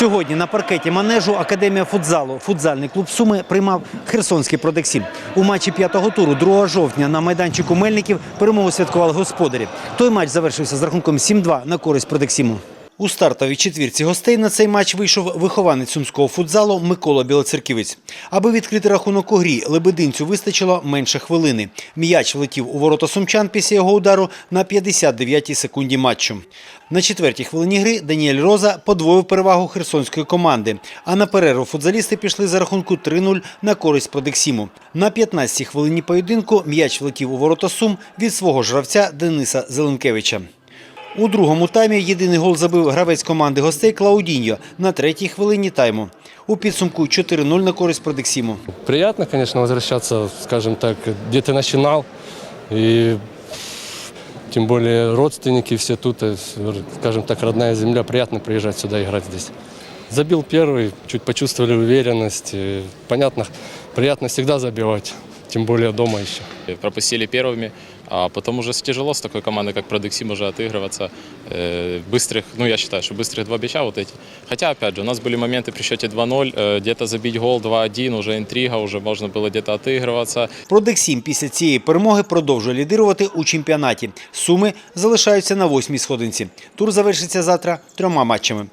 Сьогодні на паркеті манежу Академія футзалу футзальний клуб Суми приймав Херсонський Продексім. У матчі п'ятого туру 2 жовтня на майданчику Мельників перемогу святкували господарі. Той матч завершився з рахунком 7-2 на користь Продексіму. У стартовій четвірці гостей на цей матч вийшов вихованець сумського футзалу Микола Білоцерківець. Аби відкрити рахунок у грі, Лебединцю вистачило менше хвилини. М'яч влетів у ворота сумчан після його удару на 59-й секунді матчу. На четвертій хвилині гри Даніель Роза подвоїв перевагу херсонської команди. А на перерву футзалісти пішли за рахунку 3-0 на користь Продексіму. На 15-й хвилині поєдинку м'яч влетів у ворота Сум від свого ж гравця Дениса Зеленкевича. У другому таймі єдиний гол забив гравець команди гостей Клаудіньо на третій хвилині тайму. У підсумку 4-0 на користь Продексіму. Приятно, конечно, возвращаться, скажем так, где ты начинал. И тем более родственники все тут, э, скажем так, родная земля. Приятно приезжать сюда играть здесь. Забил первый, чуть почувствовали уверенность. И, Понятно, приятно всегда забивать, тем более дома еще. пропустили первыми, а потом уже тяжело с такой командой, как Продексим, уже отыгрываться. Э, Быстрых, ну я считаю, что быстрых два бича вот эти. Хотя, опять же, у нас были моменты при счете 2-0, э, где-то забить гол 2-1, уже интрига, уже можно было где-то отыгрываться. Продексім після цієї перемоги продовжує лідирувати у чемпіонаті. Суми залишаються на восьмій сходинці. Тур завершиться завтра трьома матчами.